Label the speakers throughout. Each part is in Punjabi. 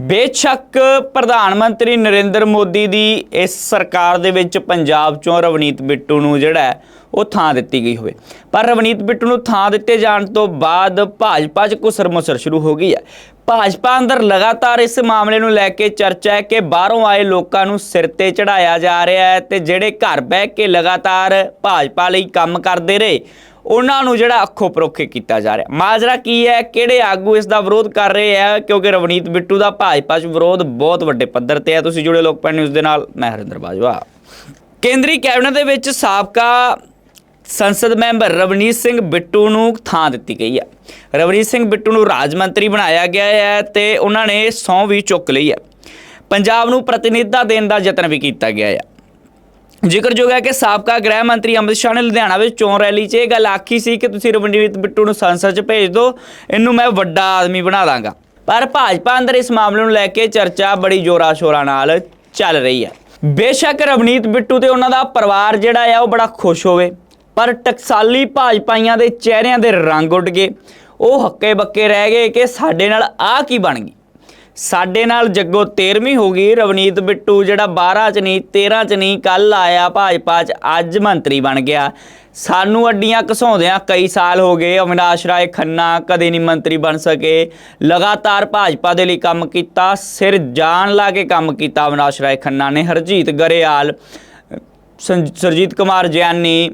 Speaker 1: ਬੇਸ਼ੱਕ ਪ੍ਰਧਾਨ ਮੰਤਰੀ ਨਰਿੰਦਰ ਮੋਦੀ ਦੀ ਇਸ ਸਰਕਾਰ ਦੇ ਵਿੱਚ ਪੰਜਾਬ ਚੋਂ ਰਵਨੀਤ ਬਿੱਟੂ ਨੂੰ ਜਿਹੜਾ ਉਹ ਥਾਂ ਦਿੱਤੀ ਗਈ ਹੋਵੇ। ਪਰ ਰਵਨੀਤ ਬਿੱਟੂ ਨੂੰ ਥਾਂ ਦਿੱਤੇ ਜਾਣ ਤੋਂ ਬਾਅਦ ਭਾਜਪਾ 'ਚ ਕੁਸਰ ਮੁਸਰ ਸ਼ੁਰੂ ਹੋ ਗਈ ਹੈ। ਭਾਜਪਾ ਅੰਦਰ ਲਗਾਤਾਰ ਇਸ ਮਾਮਲੇ ਨੂੰ ਲੈ ਕੇ ਚਰਚਾ ਹੈ ਕਿ ਬਾਹਰੋਂ ਆਏ ਲੋਕਾਂ ਨੂੰ ਸਿਰ ਤੇ ਚੜਾਇਆ ਜਾ ਰਿਹਾ ਹੈ ਤੇ ਜਿਹੜੇ ਘਰ ਬਹਿ ਕੇ ਲਗਾਤਾਰ ਭਾਜਪਾ ਲਈ ਕੰਮ ਕਰਦੇ ਰਹੇ ਉਹਨਾਂ ਨੂੰ ਜਿਹੜਾ ਅੱਖੋਂ ਪਰੋਖੇ ਕੀਤਾ ਜਾ ਰਿਹਾ। ਮਾਜਰਾ ਕੀ ਹੈ? ਕਿਹੜੇ ਆਗੂ ਇਸ ਦਾ ਵਿਰੋਧ ਕਰ ਰਹੇ ਆ? ਕਿਉਂਕਿ ਰਵਨੀਤ ਬਿੱਟੂ ਦਾ ਭਾਜਪਾ 'ਚ ਵਿਰੋਧ ਬਹੁਤ ਵੱਡੇ ਪੱਧਰ ਤੇ ਹੈ। ਤੁਸੀਂ ਜੁੜੇ ਲੋਕ ਨਿਊਜ਼ ਦੇ ਨਾਲ, ਮੈਂ ਹਰਿੰਦਰ ਬਾਜਵਾ। ਕੇਂਦਰੀ ਕੈਬਨਿਟ ਦੇ ਵਿੱਚ ਸਾਬਕਾ ਸੰਸਦ ਮੈਂਬਰ ਰਵਨੀਤ ਸਿੰਘ ਬਿੱਟੂ ਨੂੰ ਥਾਂ ਦਿੱਤੀ ਗਈ ਹੈ। ਰਵਨੀਤ ਸਿੰਘ ਬਿੱਟੂ ਨੂੰ ਰਾਜ ਮੰਤਰੀ ਬਣਾਇਆ ਗਿਆ ਹੈ ਤੇ ਉਹਨਾਂ ਨੇ ਸਹੁੰ ਵੀ ਚੁੱਕ ਲਈ ਹੈ। ਪੰਜਾਬ ਨੂੰ ਪ੍ਰਤੀਨਿਧਤਾ ਦੇਣ ਦਾ ਯਤਨ ਵੀ ਕੀਤਾ ਗਿਆ ਹੈ। ਜ਼ਿਕਰਯੋਗ ਹੈ ਕਿ ਸਾਬਕਾ ਗ੍ਰਹਿ ਮੰਤਰੀ ਅਮਿਤ ਸ਼ਾਹ ਨੇ ਲੁਧਿਆਣਾ ਵਿੱਚ ਚੋਣ ਰੈਲੀ 'ਚ ਇਹ ਗੱਲ ਆਖੀ ਸੀ ਕਿ ਤੁਸੀਂ ਰਵਨੀਤ ਬਿੱਟੂ ਨੂੰ ਸੰਸਦ 'ਚ ਭੇਜ ਦਿਓ, ਇਹਨੂੰ ਮੈਂ ਵੱਡਾ ਆਦਮੀ ਬਣਾ ਦਾਂਗਾ। ਪਰ ਭਾਜਪਾ ਅੰਦਰ ਇਸ ਮਾਮਲੇ ਨੂੰ ਲੈ ਕੇ ਚਰਚਾ ਬੜੀ ਜ਼ੋਰਾਂ ਸ਼ੋਰਾਂ ਨਾਲ ਚੱਲ ਰਹੀ ਹੈ। ਬੇਸ਼ੱਕ ਰਵਨੀਤ ਬਿੱਟੂ ਤੇ ਉਹਨਾਂ ਦਾ ਪਰਿਵਾਰ ਜਿਹੜਾ ਆ ਉਹ ਬੜਾ ਖੁਸ਼ ਹੋਵੇ, ਪਰ ਟਕਸਾਲੀ ਭਾਜਪਾਈਆਂ ਦੇ ਚਿਹਰਿਆਂ ਦੇ ਰੰਗ ਉੱਡ ਗਏ। ਉਹ ਹੱਕੇ ਬੱਕੇ ਰਹਿ ਗਏ ਕਿ ਸਾਡੇ ਨਾਲ ਆ ਕੀ ਬਣ ਗਈ। ਸਾਡੇ ਨਾਲ ਜੱਗੋ 13ਵੀਂ ਹੋ ਗਈ। ਰਵਨੀਤ ਬਿੱਟੂ ਜਿਹੜਾ 12 ਚ ਨਹੀਂ 13 ਚ ਨਹੀਂ ਕੱਲ ਆਇਆ ਭਾਜਪਾ ਚ, ਅੱਜ ਮੰਤਰੀ ਬਣ ਗਿਆ। ਸਾਨੂੰ ਅੱਡੀਆਂ ਘਸਾਉਂਦਿਆਂ ਕਈ ਸਾਲ ਹੋ ਗਏ, ਅਵਿਨਾਸ਼ ਰਾਏ ਖੰਨਾ ਕਦੇ ਨਹੀਂ ਮੰਤਰੀ ਬਣ ਸਕੇ। ਲਗਾਤਾਰ ਭਾਜਪਾ ਦੇ ਲਈ ਕੰਮ ਕੀਤਾ, ਸਿਰ ਜਾਨ ਲਾ ਕੇ ਕੰਮ ਕੀਤਾ ਅਵਿਨਾਸ਼ ਰਾਏ ਖੰਨਾ ਨੇ। ਹਰਜੀਤ ਗਰੇਵਾਲ, ਸੰ- ਸਰਜੀਤ ਕੁਮਾਰ ਜਿਆਨੀ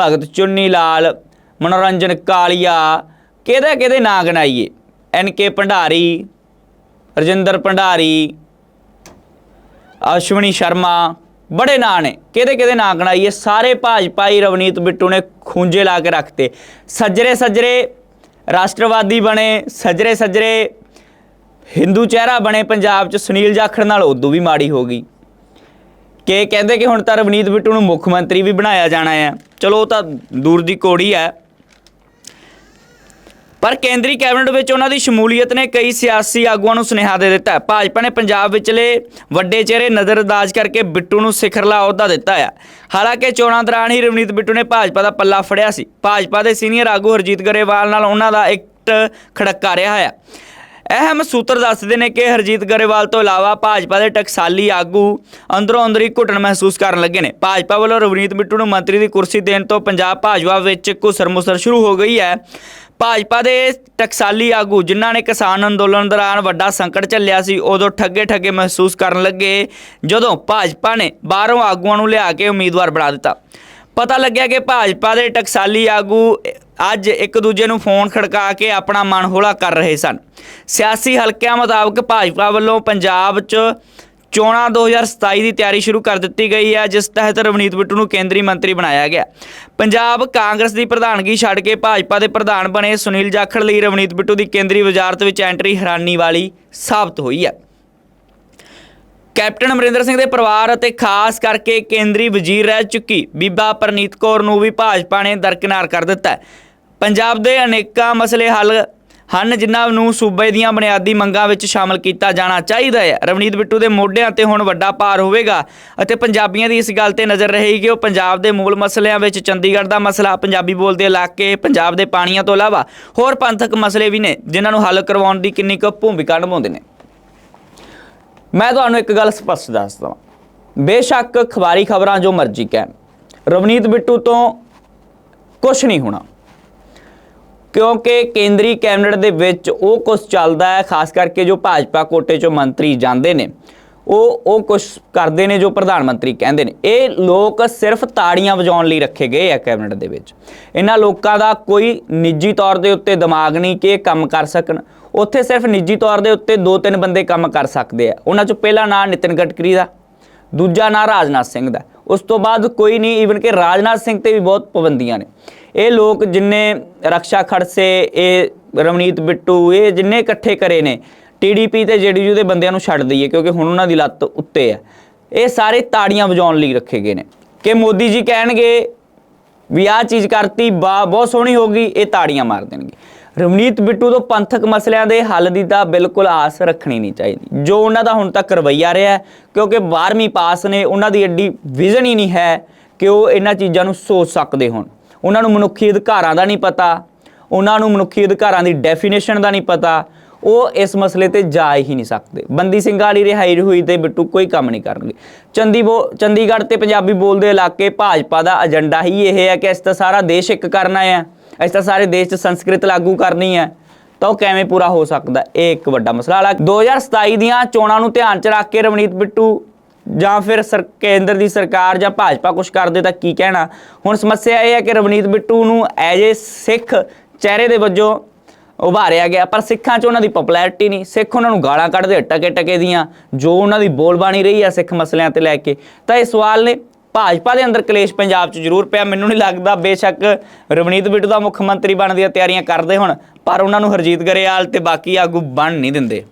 Speaker 1: ਭਗਤ ਚੁੰਨੀ ਲਾਲ ਮਨੋਰੰਜਨ ਕਾਲੀਆ ਕਿਹਦੇ ਕਿਹਦੇ ਨਾਂ ਗਣਾਈਏ? ਐਨ ਕੇ ਭੰਡਾਰੀ ਰਜਿੰਦਰ ਭੰਡਾਰੀ, ਅਸ਼ਵਨੀ ਸ਼ਰਮਾ, ਬੜੇ ਨਾਂ ਨੇ। ਕਿਹਦੇ ਕਿਹਦੇ ਨਾਂ ਗਣਾਈਏ? ਸਾਰੇ ਭਾਜਪਾਈ ਰਵਨੀਤ ਬਿੱਟੂ ਨੇ ਖੂੰਜੇ ਲਾ ਕੇ ਰੱਖਤੇ। ਸੱਜਰੇ ਸੱਜਰੇ ਰਾਸ਼ਟਰਵਾਦੀ ਬਣੇ, ਸੱਜਰੇ ਸੱਜਰੇ ਹਿੰਦੂ ਚਿਹਰਾ ਬਣੇ, ਪੰਜਾਬ 'ਚ ਸੁਨੀਲ ਜਾਖੜ ਨਾਲ ਉਦੋਂ ਵੀ ਮਾੜੀ ਹੋ ਗਈ। ਕਿ ਕਹਿੰਦੇ ਕਿ ਹੁਣ ਤਾਂ ਰਵਨੀਤ ਬਿੱਟੂ ਨੂੰ ਮੁੱਖ ਮੰਤਰੀ ਵੀ ਬਣਾਇਆ ਜਾਣਾ ਹੈ। ਚਲੋ ਉਹ ਤਾਂ ਦੂਰ ਦੀ ਕੋੜੀ ਹੈ। ਪਰ ਕੇਂਦਰੀ ਕੈਬਨਿਟ ਵਿੱਚ ਉਹਨਾਂ ਦੀ ਸ਼ਮੂਲੀਅਤ ਨੇ ਕਈ ਸਿਆਸੀ ਆਗੂਆਂ ਨੂੰ ਸੁਨੇਹਾ ਦੇ ਦਿੱਤਾ ਭਾਜਪਾ ਨੇ ਪੰਜਾਬ ਵਿਚਲੇ ਵੱਡੇ ਚਿਹਰੇ ਨਜ਼ਰਅੰਦਾਜ਼ ਕਰਕੇ ਬਿੱਟੂ ਨੂੰ ਸਿਖਰਲਾ ਅਹੁਦਾ ਦਿੱਤਾ ਹੈ। ਹਾਲਾਂਕਿ ਚੋਣਾਂ ਦੌਰਾਨ ਹੀ ਰਵਨੀਤ ਬਿੱਟੂ ਨੇ ਭਾਜਪਾ ਦਾ ਪੱਲਾ ਫੜਿਆ ਸੀ। ਭਾਜਪਾ ਦੇ ਸੀਨੀਅਰ ਆਗੂ ਹਰਜੀਤ ਗਰੇਵਾਲ ਨਾਲ ਉਹਨਾਂ ਦਾ ਇੱਕ ਖੜਕਾ ਰਿਹਾ ਹੈ। ਅਹਿਮ ਸੂਤਰ ਦੱਸਦੇ ਨੇ ਕਿ ਹਰਜੀਤ ਗਰੇਵਾਲ ਤੋਂ ਇਲਾਵਾ ਭਾਜਪਾ ਦੇ ਟਕਸਾਲੀ ਆਗੂ ਅੰਦਰੋਂ ਅੰਦਰ ਹੀ ਘੁੱਟਣ ਮਹਿਸੂਸ ਕਰਨ ਲੱਗੇ ਨੇ। ਭਾਜਪਾ ਵੱਲੋਂ ਰਵਨੀਤ ਬਿੱਟੂ ਨੂੰ ਮੰਤਰੀ ਦੀ ਕੁਰਸੀ ਦੇਣ ਤੋਂ ਪੰਜਾਬ ਭਾਜਪਾ ਵਿੱਚ ਘੁਸਰ ਮੁਸਰ ਸ਼ੁਰੂ ਹੋ ਗਈ ਹੈ। ਭਾਜਪਾ ਦੇ ਟਕਸਾਲੀ ਆਗੂ, ਜਿਨ੍ਹਾਂ ਨੇ ਕਿਸਾਨ ਅੰਦੋਲਨ ਦੌਰਾਨ ਵੱਡਾ ਸੰਕਟ ਝੱਲਿਆ ਸੀ, ਉਦੋਂ ਠੱਗੇ ਠੱਗੇ ਮਹਿਸੂਸ ਕਰਨ ਲੱਗੇ, ਜਦੋਂ ਭਾਜਪਾ ਨੇ ਬਾਹਰੋਂ ਆਗੂਆਂ ਨੂੰ ਲਿਆ ਕੇ ਉਮੀਦਵਾਰ ਬਣਾ ਦਿੱਤਾ। ਪਤਾ ਲੱਗਿਆ ਕਿ ਭਾਜਪਾ ਦੇ ਟਕਸਾਲੀ ਆਗੂ ਅੱਜ ਇੱਕ ਦੂਜੇ ਨੂੰ ਫੋਨ ਖੜਕਾ ਕੇ ਆਪਣਾ ਮਨ ਹੌਲਾ ਕਰ ਰਹੇ ਸਨ। ਸਿਆਸੀ ਹਲਕਿਆਂ ਮੁਤਾਬਕ ਭਾਜਪਾ ਵੱਲੋਂ ਪੰਜਾਬ 'ਚ ਚੋਣਾਂ 2027 ਦੀ ਤਿਆਰੀ ਸ਼ੁਰੂ ਕਰ ਦਿੱਤੀ ਗਈ ਹੈ, ਜਿਸ ਤਹਿਤ ਰਵਨੀਤ ਬਿੱਟੂ ਨੂੰ ਕੇਂਦਰੀ ਮੰਤਰੀ ਬਣਾਇਆ ਗਿਆ। ਪੰਜਾਬ ਕਾਂਗਰਸ ਦੀ ਪ੍ਰਧਾਨਗੀ ਛੱਡ ਕੇ ਭਾਜਪਾ ਦੇ ਪ੍ਰਧਾਨ ਬਣੇ ਸੁਨੀਲ ਜਾਖੜ ਲਈ ਰਵਨੀਤ ਬਿੱਟੂ ਦੀ ਕੇਂਦਰੀ ਵਜ਼ਾਰਤ ਵਿੱਚ ਐਂਟਰੀ ਹੈਰਾਨੀ ਵਾਲੀ ਸਾਬਤ ਹੋਈ ਹੈ। ਕੈਪਟਨ ਅਮਰਿੰਦਰ ਸਿੰਘ ਦੇ ਪਰਿਵਾਰ ਅਤੇ ਖਾਸ ਕਰਕੇ ਕੇਂਦਰੀ ਵਜ਼ੀਰ ਰਹਿ ਚੁੱਕੀ ਬੀਬਾ ਪਰਨੀਤ ਕੌਰ ਨੂੰ ਵੀ ਭਾਜਪਾ ਨੇ ਦਰਕਿਨਾਰ ਕਰ ਦਿੱਤਾ ਪੰਜਾਬ ਦੇ ਅਨੇਕਾਂ ਮਸਲੇ ਹੱਲ ਹਨ, ਜਿਨ੍ਹਾਂ ਨੂੰ ਸੂਬੇ ਦੀਆਂ ਬੁਨਿਆਦੀ ਮੰਗਾਂ ਵਿੱਚ ਸ਼ਾਮਲ ਕੀਤਾ ਜਾਣਾ ਚਾਹੀਦਾ ਹੈ। ਰਵਨੀਤ ਬਿੱਟੂ ਦੇ ਮੋਢਿਆਂ ਤੇ ਹੁਣ ਵੱਡਾ ਭਾਰ ਹੋਵੇਗਾ ਅਤੇ ਪੰਜਾਬੀਆਂ ਦੀ ਇਸ ਗੱਲ ਤੇ ਨਜ਼ਰ ਰਹੇਗੀ ਉਹ ਪੰਜਾਬ ਦੇ ਮੂਲ ਮਸਲਿਆਂ ਵਿੱਚ ਚੰਡੀਗੜ੍ਹ ਦਾ ਮਸਲਾ, ਪੰਜਾਬੀ ਬੋਲਦੇ ਇਲਾਕੇ, ਪੰਜਾਬ ਦੇ ਪਾਣੀਆਂ ਤੋਂ ਇਲਾਵਾ ਹੋਰ ਪੰਥਕ ਮਸਲੇ ਵੀ ਨੇ, ਜਿਨ੍ਹਾਂ ਨੂੰ ਹੱਲ ਕਰਵਾਉਣ ਦੀ ਕਿੰਨੀ ਕੁ ਭੂਮਿਕਾ ਨਿਭਾਉਂਦੇ ਨੇ। ਮੈਂ ਤੁਹਾਨੂੰ ਇੱਕ ਗੱਲ ਸਪਸ਼ਟ ਦੱਸਦਾ ਹਾਂ ਬੇਸ਼ੱਕ ਖਬਰੀ ਖਬਰਾਂ ਜੋ ਮਰਜ਼ੀ ਕਹਿਣ, ਰਵਨੀਤ ਬਿੱਟੂ ਤੋਂ ਕੁਝ ਨਹੀਂ ਹੋਣਾ। ਕਿਉਂਕਿ ਕੇਂਦਰੀ ਕੈਬਨਿਟ ਦੇ ਵਿੱਚ ਉਹ ਕੁਝ ਚੱਲਦਾ ਹੈ, ਖਾਸ ਕਰਕੇ ਜੋ ਭਾਜਪਾ ਕੋਟੇ ਚੋਂ ਮੰਤਰੀ ਜਾਂਦੇ ਨੇ। ਉਹ ਉਹ ਕੁਝ ਕਰਦੇ ਨੇ ਜੋ ਪ੍ਰਧਾਨ ਮੰਤਰੀ ਕਹਿੰਦੇ ਨੇ। ਇਹ ਲੋਕ ਸਿਰਫ ਤਾੜੀਆਂ ਵਜਾਉਣ ਲਈ ਰੱਖੇ ਗਏ ਆ ਕੈਬਨਿਟ ਦੇ ਵਿੱਚ। ਇਹਨਾਂ ਲੋਕਾਂ ਦਾ ਕੋਈ ਨਿੱਜੀ ਤੌਰ ਦੇ ਉੱਤੇ ਦਿਮਾਗ ਨਹੀਂ ਕਿ ਇਹ ਕੰਮ ਕਰ ਸਕਣ। ਉੱਥੇ ਸਿਰਫ ਨਿੱਜੀ ਤੌਰ ਦੇ ਉੱਤੇ ਦੋ ਤਿੰਨ ਬੰਦੇ ਕੰਮ ਕਰ ਸਕਦੇ ਆ। ਉਹਨਾਂ ਚੋਂ ਪਹਿਲਾ ਨਾਂ ਨਿਤਿਨ ਗਡਕਰੀ ਦਾ, ਦੂਜਾ ਨਾਂ ਰਾਜਨਾਥ ਸਿੰਘ ਦਾ। ਉਸ ਤੋਂ ਬਾਅਦ ਕੋਈ ਨਹੀਂ ਈਵਨ ਕਿ ਰਾਜਨਾਥ ਸਿੰਘ ਤੇ ਵੀ ਬਹੁਤ ਪਾਬੰਦੀਆਂ ਨੇ। ਇਹ ਲੋਕ ਜਿੰਨੇ ਰਕਸ਼ਾ ਖੜਸੇ, ਇਹ ਰਵਨੀਤ ਬਿੱਟੂ, ਇਹ ਜਿੰਨੇ ਇਕੱਠੇ ਕਰੇ ਨੇ ਟੀਡੀਪੀ ਤੇ ਜੇਡੀਯੂ ਦੇ ਬੰਦਿਆਂ ਨੂੰ ਛੱਡ ਦਈਏ, ਕਿਉਂਕਿ ਹੁਣ ਉਹਨਾਂ ਦੀ ਲੱਤ ਉੱਤੇ ਹੈ। ਇਹ ਸਾਰੇ ਤਾੜੀਆਂ ਵਜਾਉਣ ਲਈ ਰੱਖੇ ਗਏ ਨੇ। ਕਿ ਮੋਦੀ ਜੀ ਕਹਿਣਗੇ ਵੀ ਆਹ ਚੀਜ਼ ਕਰਤੀ, ਬਾ, ਬਹੁਤ ਸੋਹਣੀ ਹੋ ਗਈ, ਇਹ ਤਾੜੀਆਂ ਮਾਰ ਦੇਣਗੇ। ਰਵਨੀਤ ਬਿੱਟੂ ਤੋਂ ਪੰਥਕ ਮਸਲਿਆਂ ਦੇ ਹੱਲ ਦੀ ਤਾਂ ਬਿਲਕੁਲ ਆਸ ਰੱਖਣੀ ਨਹੀਂ ਚਾਹੀਦੀ। ਜੋ ਉਹਨਾਂ ਦਾ ਹੁਣ ਤੱਕ ਰਵੱਈਆ ਰਿਹਾ ਕਿਉਂਕਿ 12ਵੀਂ ਪਾਸ ਨੇ, ਉਹਨਾਂ ਦੀ ਐਡੀ ਵਿਜ਼ਨ ਹੀ ਨਹੀਂ ਹੈ ਕਿ ਉਹ ਇਹਨਾਂ ਚੀਜ਼ਾਂ ਨੂੰ ਸੋਚ ਸਕਦੇ ਹੋਣ। ਉਹਨਾਂ ਨੂੰ ਮਨੁੱਖੀ ਅਧਿਕਾਰਾਂ ਦਾ ਨਹੀਂ ਪਤਾ, ਉਹਨਾਂ ਨੂੰ ਮਨੁੱਖੀ ਅਧਿਕਾਰਾਂ ਦੀ ਡੈਫੀਨੇਸ਼ਨ ਦਾ ਨਹੀਂ ਪਤਾ ਉਹ ਇਸ ਮਸਲੇ ਤੇ ਜਾ ਹੀ ਨਹੀਂ ਸਕਦੇ। ਬੰਦੀ ਸਿੰਘ ਵਾਲੀ ਰਿਹਾਈ ਹੋਈ ਤੇ ਬਿੱਟੂ ਕੋਈ ਕੰਮ ਨਹੀਂ ਕਰਨਗੇ। ਚੰਦੀ ਬੋ, ਚੰਡੀਗੜ੍ਹ ਤੇ ਪੰਜਾਬੀ ਬੋਲਦੇ ਇਲਾਕੇ ਭਾਜਪਾ ਦਾ ਏਜੰਡਾ ਹੀ ਇਹ ਹੈ ਕਿ ਇਸ ਤਾਂ ਸਾਰਾ ਦੇਸ਼ ਇੱਕ ਕਰਨਾ ਹੈ। ਇਸ ਤਾਂ ਸਾਰੇ ਦੇਸ਼ 'ਚ ਸੰਸਕ੍ਰਿਤ ਲਾਗੂ ਕਰਨੀ ਹੈ। ਤਾਂ ਉਹ ਕਿਵੇਂ ਪੂਰਾ ਹੋ ਸਕਦਾ ਇਹ ਇੱਕ ਵੱਡਾ ਮਸਲਾ ਹਾਲਾ 2027 ਦੀਆਂ ਚੋਣਾਂ ਨੂੰ ਧਿਆਨ 'ਚ ਰੱਖ ਕੇ ਰਵਨੀਤ ਬਿੱਟੂ ਜਾਂ ਫਿਰ ਸਰ, ਕੇਂਦਰ ਦੀ ਸਰਕਾਰ ਜਾਂ ਭਾਜਪਾ ਕੁਝ ਕਰਦੇ ਤਾਂ ਕੀ ਕਹਿਣਾ? ਹੁਣ ਸਮੱਸਿਆ ਇਹ ਹੈ ਕਿ ਰਵਨੀਤ ਬਿੱਟੂ ਨੂੰ ਐਜ ਏ ਸਿੱਖ ਚਿਹਰੇ ਦੇ ਵਜੋਂ ਉਭਾਰਿਆ ਗਿਆ, ਪਰ ਸਿੱਖਾਂ 'ਚ ਉਹਨਾਂ ਦੀ ਪਪੂਲੈਰਿਟੀ ਨਹੀਂ। ਸਿੱਖ ਉਹਨਾਂ ਨੂੰ ਗਾਲਾਂ ਕੱਢਦੇ ਟਕੇ ਟਕੇ ਦੀਆਂ, ਜੋ ਉਹਨਾਂ ਦੀ ਬੋਲਬਾਣੀ ਰਹੀ ਆ ਸਿੱਖ ਮਸਲਿਆਂ ਤੇ ਲੈ ਕੇ। ਤਾਂ ਇਹ ਸਵਾਲ ਨੇ, ਭਾਜਪਾ ਦੇ ਅੰਦਰ ਕਲੇਸ਼ ਪੰਜਾਬ 'ਚ ਜ਼ਰੂਰ ਪਿਆ। ਮੈਨੂੰ ਨਹੀਂ ਲੱਗਦਾ ਬੇਸ਼ੱਕ ਰਵਨੀਤ ਬਿੱਟੂ ਦਾ ਮੁੱਖ ਮੰਤਰੀ ਬਣਨ ਦੀਆਂ ਤਿਆਰੀਆਂ ਕਰਦੇ ਹੁਣ, ਪਰ ਉਹਨਾਂ ਨੂੰ ਹਰਜੀਤ ਗਰੇਵਾਲ ਤੇ ਬਾਕੀ ਆਗੂ ਬਣ ਨਹੀਂ ਦਿੰਦੇ।